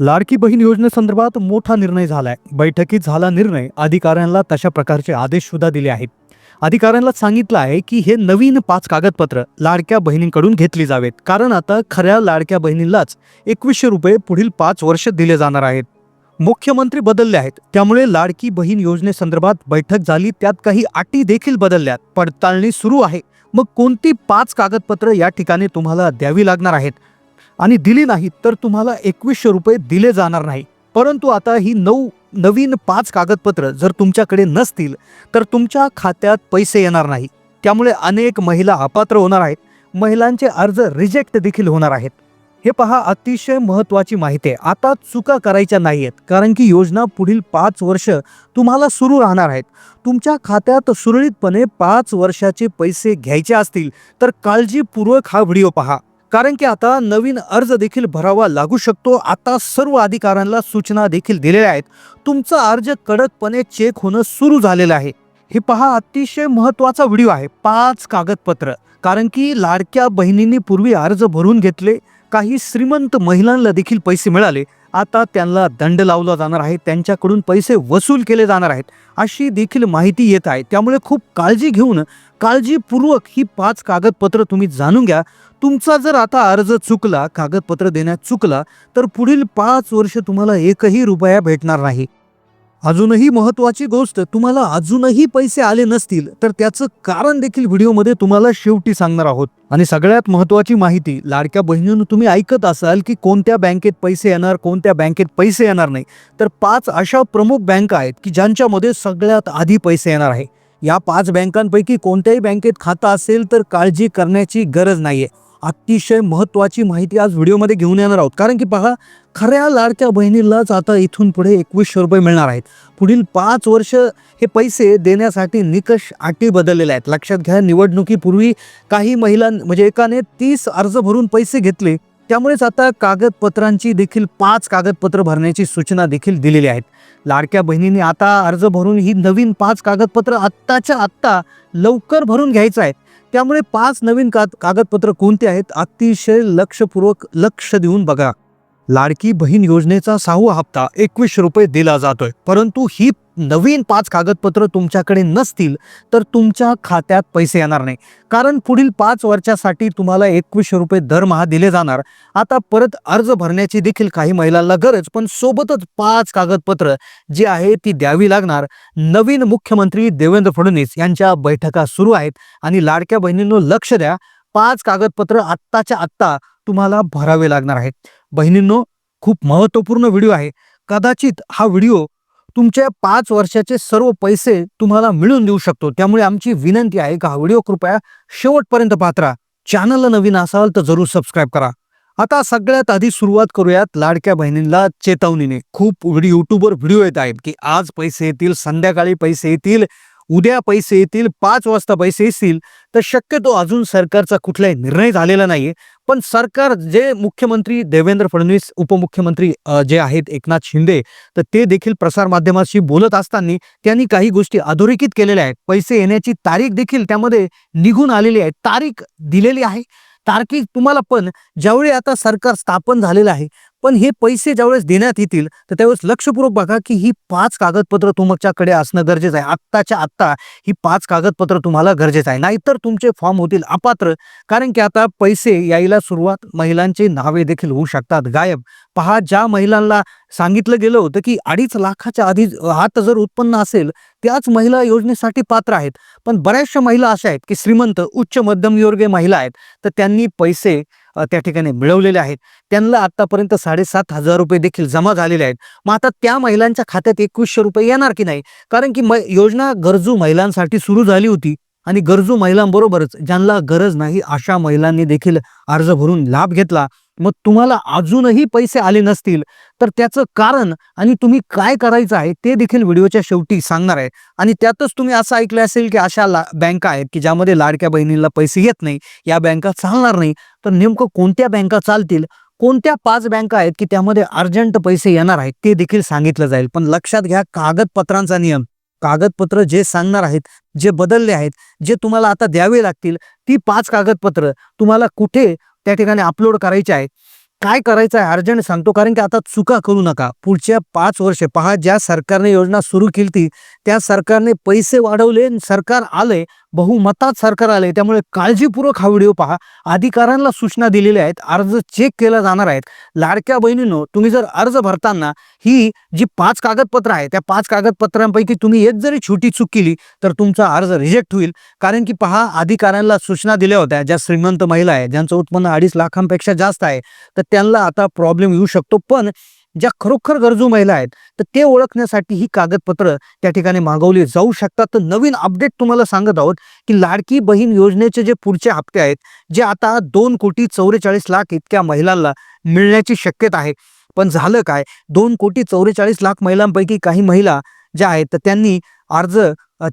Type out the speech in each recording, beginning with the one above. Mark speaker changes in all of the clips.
Speaker 1: लाडकी बहीण योजनेसंदर्भात मोठा निर्णय झालाय. बैठकीत झाला निर्णय. अधिकाऱ्यांना तशा प्रकारचे आदेश सुद्धा दिले आहेत. अधिकाऱ्यांना सांगितलं आहे की हे नवीन पाच कागदपत्र लाडक्या बहिणींकडून घेतली जावेत. कारण आता खऱ्या लाडक्या बहिणींनाच एकवीसशे रुपये पुढील पाच वर्ष दिले जाणार आहेत. मुख्यमंत्री बदलले आहेत. त्यामुळे लाडकी बहीण योजनेसंदर्भात बैठक झाली. त्यात काही अटी देखील बदलल्यात. पडताळणी सुरू आहे. मग कोणती पाच कागदपत्र या ठिकाणी तुम्हाला द्यावी लागणार आहेत? आणि दिली नाहीत तर तुम्हाला एकवीसशे रुपये दिले जाणार नाही. परंतु आता ही नऊ नवीन पाच कागदपत्र जर तुमच्याकडे नसतील तर तुमच्या खात्यात पैसे येणार नाही. त्यामुळे अनेक महिला अपात्र होणार आहेत. महिलांचे अर्ज रिजेक्ट देखील होणार आहेत. हे पहा अतिशय महत्त्वाची माहिती आहे. आता चुका करायच्या नाही आहेत कारण की योजना पुढील पाच वर्ष तुम्हाला सुरू राहणार आहेत. तुमच्या खात्यात सुरळीतपणे पाच वर्षाचे पैसे घ्यायचे असतील तर काळजीपूर्वक हा व्हिडिओ पहा. कारण की आता नवीन अर्ज देखील भरावा लागू शकतो. आता सर्व अधिकाऱ्यांना सूचना देखील दिलेल्या आहेत. तुमचा अर्ज कडकपणे चेक होणं सुरू झालेलं आहे. हे पहा अतिशय महत्त्वाचा व्हिडिओ आहे. पाच कागदपत्र. कारण की लाडक्या बहिणींनी पूर्वी अर्ज भरून घेतले. काही श्रीमंत महिलांना देखील पैसे मिळाले. आता त्यांना दंड लावला जाणार आहे त्यांच्याकडून पैसे वसूल केले जाणार आहेत अशी देखील माहिती येत आहे. त्यामुळे खूप काळजी घेऊन काळजीपूर्वक ही पाच कागदपत्र तुम्ही जाणून घ्या. तुमचा जर आता अर्ज चुकला कागदपत्र देण्यात चुकला तर पुढील पाच वर्ष तुम्हाला एकही रुपया भेटणार नाही. अजूनही महत्त्वाची गोष्ट तुम्हाला अजूनही पैसे आले नसतील तर त्याचं कारण देखील व्हिडिओमध्ये तुम्हाला शेवटी सांगणार आहोत. आणि सगळ्यात महत्त्वाची माहिती लाडक्या बहिणीनं तुम्ही ऐकत असाल की कोणत्या बँकेत पैसे येणार कोणत्या बँकेत पैसे येणार नाही. तर पाच अशा प्रमुख बँका आहेत की ज्यांच्यामध्ये सगळ्यात आधी पैसे येणार आहे. या पाच बँकांपैकी कोणत्याही बँकेत खातं असेल तर काळजी करण्याची गरज नाहीये. अतिशय महत्त्वाची माहिती आज व्हिडिओमध्ये घेऊन येणार आहोत. कारण की पहा खऱ्या लाडक्या बहिणीलाच आता इथून पुढे एकवीसशे रुपये मिळणार आहेत. पुढील पाच वर्ष हे पैसे देण्यासाठी निकष अटी बदललेले आहेत. लक्षात घ्या निवडणुकीपूर्वी काही महिलां म्हणजे एकाने तीस अर्ज भरून पैसे घेतले. त्यामुळेच आता कागदपत्रांची देखील पाच कागदपत्र भरण्याची सूचना देखील दिलेली आहेत. लाडक्या बहिणींनी आता अर्ज भरून ही नवीन पाच कागदपत्र आत्ताच्या आत्ता लवकर भरून घ्यायचं आहे. त्यामुळे पाच नवीन का कागदपत्र कोणते आहेत अतिशय लक्षपूर्वक लक्ष देऊन बघा. लाडकी बहीण योजनेचा सहावा हप्ता एकवीसशे रुपये दिला जातोय. परंतु ही नवीन पाच कागदपत्र तुमच्याकडे नसतील तर तुमच्या खात्यात पैसे येणार नाही. कारण पुढील पाच वर्षासाठी तुम्हाला एकवीसशे रुपये दरमहा दिले जाणार. आता परत अर्ज भरण्याची देखील काही महिलांना गरज पण सोबतच पाच कागदपत्र जी आहे ती द्यावी लागणार. नवीन मुख्यमंत्री देवेंद्र फडणवीस यांच्या बैठका सुरू आहेत. आणि लाडक्या बहिणींनो लक्ष द्या पाच कागदपत्र आत्ताच्या आत्ता तुम्हाला भरावे लागणार आहेत. बहिणींनो खूप महत्त्वपूर्ण व्हिडिओ आहे. कदाचित हा व्हिडिओ तुमच्या पाच वर्षाचे सर्व पैसे तुम्हाला मिळून देऊ शकतो. त्यामुळे आमची विनंती आहे का? हा व्हिडिओ कृपया शेवटपर्यंत पात्रा चॅनलला नवीन असाल तर जरूर सबस्क्राईब करा. आता सगळ्यात आधी सुरुवात करूयात लाडक्या बहिणींना चेतावणीने. खूप व्हिडिओ युट्यूबवर व्हिडिओ येत आहेत की आज पैसे येतील संध्याकाळी पैसे येतील. उद्या पैसे येतील पाच वाजता पैसे येतील तर शक्यतो अजून सरकारचा कुठलाही निर्णय झालेला नाहीये. पण सरकार जे मुख्यमंत्री देवेंद्र फडणवीस उपमुख्यमंत्री जे आहेत एकनाथ शिंदे तर ते देखील प्रसारमाध्यमाशी बोलत असताना त्यांनी काही गोष्टी अधोरेखित केलेल्या आहेत. पैसे येण्याची तारीख देखील त्यामध्ये निघून आलेली आहे. तारीख दिलेली आहे. तारखी तुम्हाला पण ज्यावेळी आता सरकार स्थापन झालेलं आहे पण हे पैसे ज्यावेळेस देण्यात येतील तर त्यावेळेस लक्षपूर्वक बघा की ही पाच कागदपत्र तुमच्याकडे असणं गरजेचं आहे. आत्ताच्या आत्ता ही पाच कागदपत्र तुम्हाला गरजेचं आहे. नाहीतर तुमचे फॉर्म होतील अपात्र. कारण की आता पैसे यायला सुरुवात महिलांचे नावे देखील होऊ शकतात. गायब. पहा ज्या महिलांना सांगितलं गेलं होतं की अडीच लाखाच्या आधी आत जर उत्पन्न असेल त्याच महिला योजनेसाठी पात्र आहेत. पण बऱ्याचशा महिला अशा आहेत की श्रीमंत उच्च मध्यमवर्गीय महिला आहेत. तर त्यांनी पैसे त्या ठिकाणी मिळवलेले आहेत. त्यांना आतापर्यंत साडेसात हजार रुपये देखील जमा झालेले आहेत. मग आता त्या महिलांच्या खात्यात एकवीसशे रुपये येणार की नाही? कारण की म योजना गरजू महिलांसाठी सुरू झाली होती आणि गरजू महिलांबरोबरच ज्यांना गरज नाही अशा महिलांनी देखील अर्ज भरून लाभ घेतला. मग तुम्हाला अजूनही पैसे आले नसतील तर त्याचं कारण आणि तुम्ही काय करायचं आहे ते देखील व्हिडिओच्या शेवटी सांगणार आहे. आणि त्यातच तुम्ही असं ऐकलं असेल की अशा ला बँका आहेत की ज्यामध्ये लाडक्या बहिणीला पैसे येत नाही या बँका चालणार नाही तर नेमकं कोणत्या बँका चालतील? कोणत्या पाच बँका आहेत की त्यामध्ये अर्जंट पैसे येणार आहेत ते देखील सांगितलं जाईल. पण लक्षात घ्या कागदपत्रांचा नियम. कागदपत्र जे सांगणार आहेत जे बदलले आहेत जे तुम्हाला आता द्यावे लागतील ती पाच कागदपत्र तुम्हाला कुठे त्या ठिकाणी अपलोड करायचे आहे. काय करायचं आहे? अर्जंट सांगतो. कारण की आता चुका करू नका. पुढच्या पाच वर्षे पहा ज्या सरकारने योजना सुरू केली ती त्या सरकारने पैसे वाढवले आणि सरकार आले बहुमतात सरकार आले त्यामुळे काळजीपूर्वक हा व्हिडिओ पहा. अधिकाऱ्यांना सूचना दिलेल्या आहेत. अर्ज चेक केला जाणार आहेत. लाडक्या बहिणीनो तुम्ही जर अर्ज भरताना ही जी पाच कागदपत्र आहे त्या पाच कागदपत्रांपैकी तुम्ही एक जरी छोटी चूक केली तर तुमचा अर्ज रिजेक्ट होईल. कारण की पहा अधिकाऱ्यांना सूचना दिल्या होत्या. ज्या श्रीमंत महिला आहे ज्यांचं उत्पन्न अडीच लाखांपेक्षा जास्त आहे तर त्यांना आता प्रॉब्लेम येऊ शकतो. पण ज्या खरोखर गरजू महिला आहेत तर ते ओळखण्यासाठी ही कागदपत्र त्या ठिकाणी मागवली जाऊ शकतात. तर नवीन अपडेट तुम्हाला सांगत आहोत की लाडकी बहीण योजनेचे जे पुढचे हप्ते आहेत जे आता दोन कोटी चौवेचाळीस लाख इतक्या महिलांना मिळण्याची शक्यता आहे. पण झालं काय? दोन कोटी चौवेचाळीस लाख महिलांपैकी काही महिला ज्या आहेत तर त्यांनी अर्ज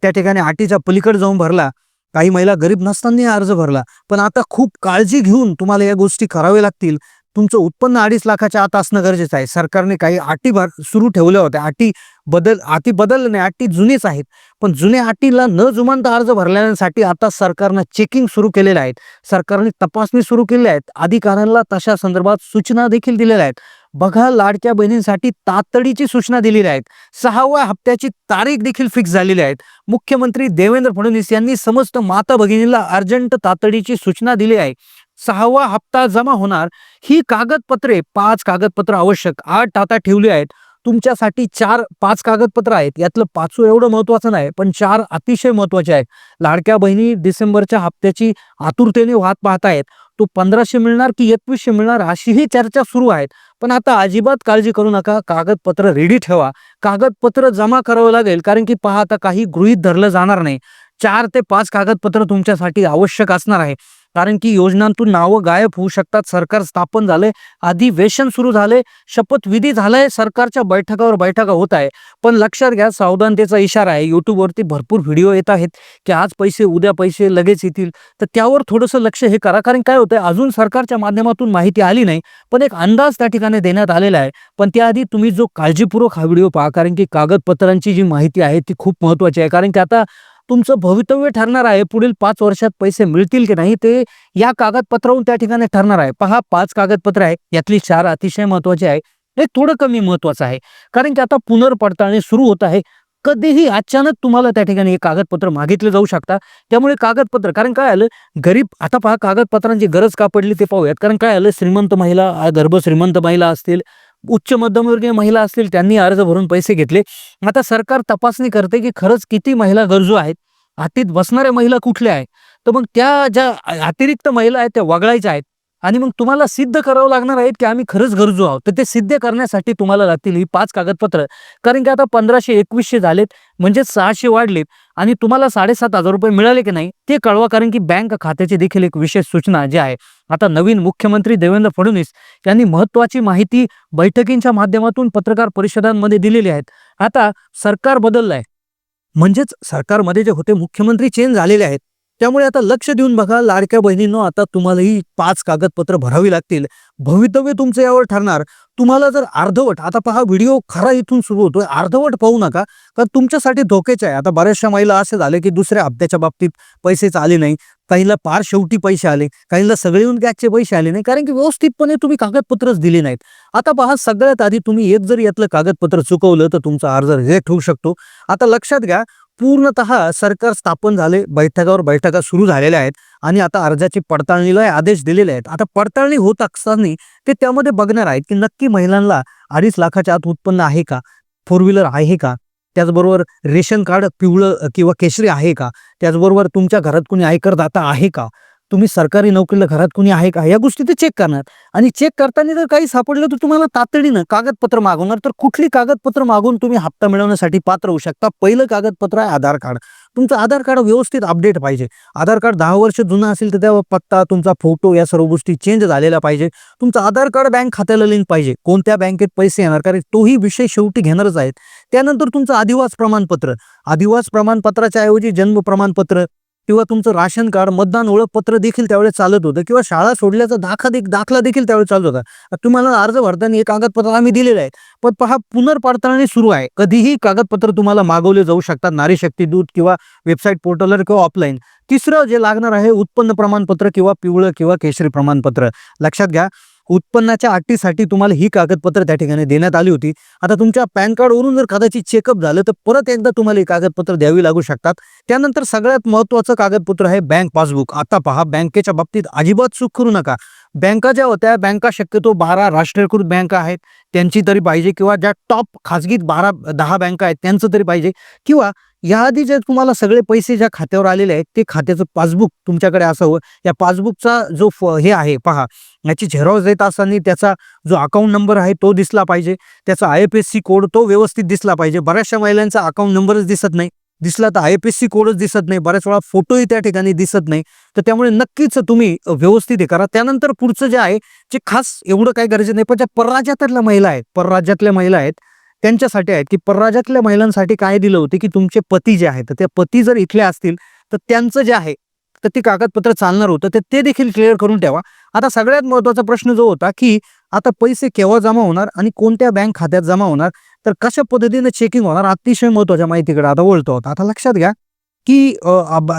Speaker 1: त्या ठिकाणी आटीच्या पलीकडे जाऊन भरला. काही महिला गरीब नसताना अर्ज भरला. पण आता खूप काळजी घेऊन तुम्हाला या गोष्टी कराव्या लागतील. तुमचं उत्पन्न अडीच लाखाच्या आत असणं गरजेचं आहे. सरकारने काही अटी भर सुरू ठेवल्या होत्या. अटी बदल अटी बदल नाही अटी जुनीच आहेत. पण जुन्या अटीला न जुमानता अर्ज भरल्यासाठी आता सरकारनं चेकिंग सुरू केलेलं आहे. सरकारने तपासणी सुरू केली आहेत. अधिकाऱ्यांना तशा संदर्भात सूचना देखील दिलेल्या आहेत. बघा लाडक्या बहिणींसाठी तातडीची सूचना दिलेल्या आहेत. सहाव्या हप्त्याची तारीख देखील फिक्स झालेली आहेत मुख्यमंत्री देवेंद्र फडणवीस यांनी समस्त माता भगिनीला अर्जंट तातडीची सूचना दिली आहे. सहावा हप्ता जमा होणार. ही कागदपत्रे पाच कागदपत्र आवश्यक. आठ आता ठेवली आहेत. तुमच्यासाठी चार पाच कागदपत्र आहेत. यातलं पाचवं एवढं महत्वाचं नाही पण चार अतिशय महत्त्वाचे आहेत. लाडक्या बहिणी डिसेंबरच्या हप्त्याची आतुरतेने वाट पाहतायत. तो पंधराशे मिळणार की एकवीसशे मिळणार अशीही चर्चा सुरू आहेत. पण आता अजिबात काळजी करू नका. कागदपत्र रेडी ठेवा. कागदपत्र जमा करावं लागेल कारण की पहा आता काही गृहीत धरलं जाणार नाही. चार ते पाच कागदपत्र तुमच्यासाठी आवश्यक असणार आहे. कारण की योजनांतून नावं गायब होऊ शकतात. सरकार स्थापन झाले अधिवेशन सुरू झाले शपथविधी झालाय. सरकारच्या बैठकावर बैठका होत आहे. पण लक्षात घ्या सावधानतेचा इशारा आहे. युट्यूबवरती भरपूर व्हिडिओ येत आहेत की आज पैसे उद्या पैसे लगेच येतील. तर त्यावर थोडंसं लक्ष हे करा. कारण काय होतंय अजून सरकारच्या माध्यमातून माहिती आली नाही. पण एक अंदाज त्या ठिकाणी देण्यात आलेला आहे. पण त्याआधी तुम्ही जो काळजीपूर्वक हा व्हिडिओ पहा. कारण की कागदपत्रांची जी माहिती आहे ती खूप महत्वाची आहे. कारण की आता तुमचं भवितव्य ठरणार आहे पुढील पाच वर्षात पैसे मिळतील की नाही ते या कागदपत्रावरून त्या ठिकाणी ठरणार आहे. पहा पाच कागदपत्र आहे यातली चार अतिशय महत्वाची आहे हे थोडं कमी महत्वाचं आहे. कारण की आता पुनर्पडताळणी सुरू होत आहे. कधीही अचानक तुम्हाला त्या ठिकाणी हे कागदपत्र मागितले जाऊ शकता. त्यामुळे कागदपत्र कारण काय आलं? गरीब आता पहा कागदपत्रांची गरज का पडली ते पाहूयात. कारण काय आलं? श्रीमंत महिला गर्भ श्रीमंत महिला असतील उच्च मध्यमवर्गीय महिला असतील त्यांनी अर्ज भरून पैसे घेतले. आता सरकार तपासणी करते की खरंच किती महिला गरजू आहेत? हातीत बसणाऱ्या महिला कुठल्या आहेत? तर मग त्या ज्या अतिरिक्त महिला आहेत त्या वगळायच्या आहेत. आणि मग तुम्हाला सिद्ध करावं लागणार आहेत की आम्ही खरंच गरजू आहोत. तर ते सिद्ध करण्यासाठी तुम्हाला लागतील ही पाच कागदपत्र. कारण की आता पंधराशे एकवीसशे झालेत म्हणजे सहाशे वाढलेत. आणि तुम्हाला साडेसात हजार रुपये मिळाले की नाही ते कळवा. कारण की बँक खात्याची देखील एक विशेष सूचना जी आहे आता नवीन मुख्यमंत्री देवेंद्र फडणवीस यांनी महत्वाची माहिती बैठकींच्या माध्यमातून पत्रकार परिषदांमध्ये दिलेली आहेत. आता सरकार बदललं आहे म्हणजेच सरकारमध्ये जे होते मुख्यमंत्री चेंज झालेले आहेत त्यामुळे आता लक्ष देऊन बघा लाडक्या बहिणींनो आता तुम्हालाही पाच कागदपत्र भरावी लागतील. भवितव्य तुमचं यावर ठरणार. तुम्हाला जर अर्धवट आता पहा व्हिडिओ खरा इथून सुरू होतोय. अर्धवट पाहू नका कारण तुमच्यासाठी धोकेच आहे. आता बऱ्याचशा महिला असे झाले की दुसऱ्या हप्त्याच्या बाबतीत पैसेच आले नाही. काहीला पार शेवटी पैसे आले काहीला सगळे येऊन गॅसचे पैसे आले नाही कारण की व्यवस्थितपणे तुम्ही कागदपत्रच दिले नाहीत. आता पहा सगळ्यात आधी तुम्ही एक जर यातलं कागदपत्र चुकवलं तर तुमचा अर्ज रिजेक्ट होऊ शकतो. आता लक्षात घ्या पूर्णतः सरकार स्थापन झाले बैठकावर बैठका सुरू झालेल्या आहेत आणि आता अर्जाची पडताळणीला आदेश दिलेले आहेत. आता पडताळणी होत असताना ते त्यामध्ये बघणार आहेत की नक्की महिलांना अडीच लाखाच्या आत उत्पन्न आहे का? फोर व्हीलर आहे का? त्याचबरोबर रेशन कार्ड पिवळं किंवा केशरी आहे का? त्याचबरोबर तुमच्या घरात कोणी आयकरदाता आहे का? तुम्ही सरकारी नोकरीला घरात कुणी आहे का? या गोष्टी ते चेक करणार. आणि चेक करताना जर काही सापडलं तर तुम्हाला तातडीनं कागदपत्र मागवणार. तर कुठली कागदपत्र मागून तुम्ही हप्ता मिळवण्यासाठी पात्र होऊ शकता? पहिलं कागदपत्र आहे आधार कार्ड. तुमचं आधार कार्ड व्यवस्थित अपडेट पाहिजे. आधार कार्ड दहा वर्ष जुनं असेल तर त्यावर पत्ता तुमचा फोटो या सर्व गोष्टी चेंज झालेल्या पाहिजे. तुमचं आधार कार्ड बँक खात्याला लिंक पाहिजे. कोणत्या बँकेत पैसे येणार? कारण तोही विषय शेवटी घेणारच आहेत. त्यानंतर तुमचं आदिवास प्रमाणपत्र. आदिवास प्रमाणपत्राच्या ऐवजी जन्म प्रमाणपत्र. किंवा तुमचं राशन कार्ड मतदान ओळखपत्र देखील त्यावेळेस चालत होतं किंवा शाळा सोडल्याचा दाखला देख दाखला देखील त्यावेळेस चालत होता. तुम्हाला अर्ज भरताना हे कागदपत्र आम्ही दिलेलं आहे पण पहा पुनर्पडताळणी सुरू आहे. कधीही कागदपत्र तुम्हाला मागवले जाऊ शकतात. नारी शक्ती दूत किंवा वेबसाईट पोर्टलवर किंवा ऑफलाईन तिसरं जे लागणार आहे उत्पन्न प्रमाणपत्र किंवा पिवळं किंवा केशरी प्रमाणपत्र. लक्षात घ्या. उत्पन्नाच्या अटीसाठी तुम्हाला ही कागदपत्र त्या ठिकाणी देण्यात आली होती. आता तुमच्या पॅन कार्डवरून जर कदाचित चेकअप झालं तर परत एकदा तुम्हाला ही कागदपत्र द्यावी लागू शकतात. त्यानंतर सगळ्यात महत्त्वाचं कागदपत्र आहे बँक पासबुक. आता पहा बँकेच्या बाबतीत अजिबात चूक करू नका. बँका ज्या होत्या बँका शक्यतो बारा राष्ट्रीयकृत बँका आहेत. त्यांची तरी पाहिजे किंवा ज्या टॉप खाजगीत बारा दहा बँका आहेत त्यांचं तरी पाहिजे. किंवा याआधी जे तुम्हाला सगळे पैसे ज्या खात्यावर आलेले आहेत ते खात्याचं पासबुक तुमच्याकडे असावं. या पासबुकचा जो फ हे आहे पहा याची झेरॉक्स देत असताना त्याचा जो अकाउंट नंबर आहे तो दिसला पाहिजे. त्याचा I F S C code तो व्यवस्थित दिसला पाहिजे. बऱ्याचशा महिलांचा अकाउंट नंबरच दिसत नाही. दिसला तर आय एफ एस सी कोडच दिसत नाही. बऱ्याच वेळा फोटोही त्या ठिकाणी दिसत नाही. तर त्यामुळे नक्कीच तुम्ही व्यवस्थित हे करा. त्यानंतर पुढचं जे आहे जे खास एवढं काही गरजेचं नाही पण ज्या परराज्यातल्या महिला आहेत परराज्यातल्या महिला आहेत त्यांच्यासाठी आहेत की परराज्यातल्या महिलांसाठी काय दिलं होतं की तुमचे पती जे आहेत तर त्या पती जर इथले असतील तर त्यांचं जे आहे तर ते कागदपत्र चालणार होतं तर ते देखील क्लिअर करून ठेवा. आता सगळ्यात महत्त्वाचा प्रश्न जो होता की आता पैसे केव्हा जमा होणार आणि कोणत्या बँक खात्यात जमा होणार तर कशा पद्धतीने चेकिंग होणार अतिशय महत्त्वाच्या माहितीकडे आता बोलतो होता आता लक्षात घ्या की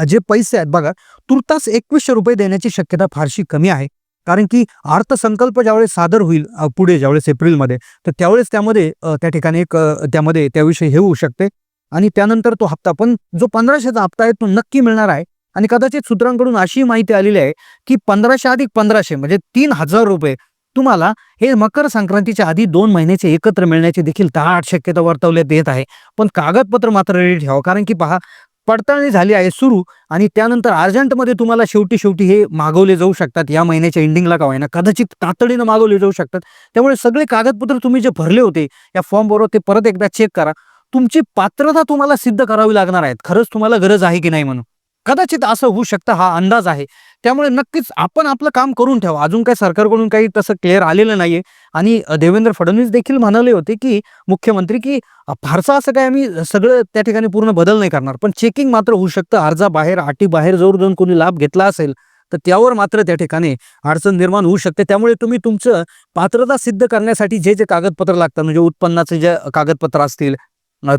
Speaker 1: जे पैसे आहेत बघा तुर्तास एकवीसशे रुपये देण्याची शक्यता फारशी कमी आहे. कारण की अर्थसंकल्प ज्यावेळेस सादर होईल पुढे ज्यावेळेस एप्रिलमध्ये तर त्यावेळेस त्यामध्ये त्या ठिकाणी एक त्यामध्ये त्याविषयी हे होऊ शकते. आणि त्यानंतर तो हप्ता पण जो पंधराशेचा हप्ता आहे तो नक्की मिळणार आहे. आणि कदाचित सूत्रांकडून अशी माहिती आलेली आहे की पंधराशे अधिक पंधराशे म्हणजे तीन हजार रुपये तुम्हाला हे मकर संक्रांतीच्या आधी दोन महिन्याचे एकत्र मिळण्याची देखील दाट शक्यता वर्तवल्यात येत आहे. पण कागदपत्र मात्र रेडी ठेवा कारण की पहा पडताळणी झाली आहे सुरू आणि त्यानंतर अर्जंटमध्ये तुम्हाला शेवटी शेवटी हे मागवले जाऊ शकतात. या महिन्याच्या एंडिंगला का होईना कदाचित तातडीनं मागवले जाऊ शकतात. त्यामुळे सगळे कागदपत्र तुम्ही जे भरले होते या फॉर्मबरोबर ते परत एकदा चेक करा. तुमची पात्रता तुम्हाला सिद्ध करावी लागणार आहेत. खरंच तुम्हाला गरज आहे की नाही म्हणून. कदाचित असं होऊ शकतं हा अंदाज आहे. त्यामुळे नक्कीच आपण आपलं काम करून ठेवा. अजून काही सरकारकडून काही तसं क्लिअर आलेलं नाहीये. आणि देवेंद्र फडणवीस देखील म्हणाले होते की मुख्यमंत्री की फारसा फारसं असं काय आम्ही सगळं त्या ठिकाणी पूर्ण बदल नाही करणार. पण चेकिंग मात्र होऊ शकतं. अर्जाबाहेर अटीबाहेर जोर देऊन कोणी लाभ घेतला असेल तर त्यावर मात्र त्या ठिकाणी अडचण निर्माण होऊ शकते. त्यामुळे तुम्ही तुमचं पात्रता सिद्ध करण्यासाठी जे जे कागदपत्र लागतात म्हणजे उत्पन्नाचे जे कागदपत्र असतील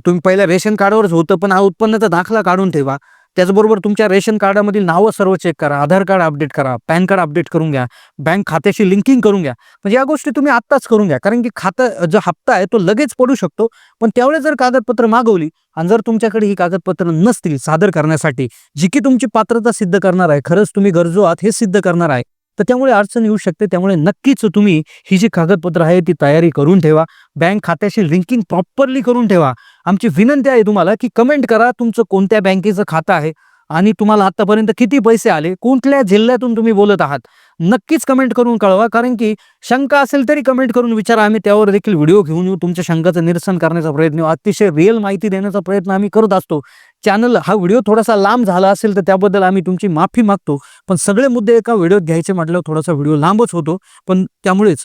Speaker 1: तुम्ही पहिल्या रेशन कार्डावरच होतं पण हा उत्पन्नाचा दाखला काढून ठेवा. त्याचबरोबर तुमच्या रेशन कार्डामधील नावं सर्व चेक करा आधार कार्ड अपडेट करा पॅन कार्ड अपडेट करून घ्या बँक खात्याशी लिंकिंग करून घ्या. म्हणजे या गोष्टी तुम्ही आत्ताच करून घ्या. कारण की खातं जो हप्ता आहे तो लगेच पडू शकतो. पण त्यावेळेस जर कागदपत्र मागवली आणि जर तुमच्याकडे ही कागदपत्र नसतील सादर करण्यासाठी जी की तुमची पात्रता सिद्ध करणार आहे खरंच तुम्ही गरजू आहात हे सिद्ध करणार आहे. तर त्यामुळे अडचण येऊ शकते. त्यामुळे नक्कीच तुम्ही ही जी कागदपत्र आहे ती तयारी करून ठेवा. बँक खात्याशी लिंकिंग प्रॉपरली करून ठेवा. आमची विनंती आहे तुम्हाला की कमेंट करा तुमचं कोणत्या बँकेचं खातं आहे आणि तुम्हाला आतापर्यंत किती पैसे आले कुठल्या जिल्ह्यातून तुम्ही बोलत आहात. नक्कीच कमेंट करून कळवा. कारण की शंका असेल तरी कमेंट करून विचारा. आम्ही त्यावर देखील व्हिडिओ घेऊन येऊ. तुमच्या शंकाचं निरसन करण्याचा प्रयत्न अतिशय रिअल माहिती देण्याचा प्रयत्न आम्ही करत असतो. चॅनल हा व्हिडिओ थोडासा लांब झाला असेल तर त्याबद्दल आम्ही तुमची माफी मागतो. पण सगळे मुद्दे एका व्हिडिओत घ्यायचे म्हटल्यावर थोडासा व्हिडिओ लांबच होतो. पण त्यामुळेच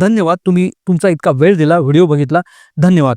Speaker 1: धन्यवाद. तुम्ही तुमचा इतका वेळ दिला व्हिडिओ बघितला. धन्यवाद.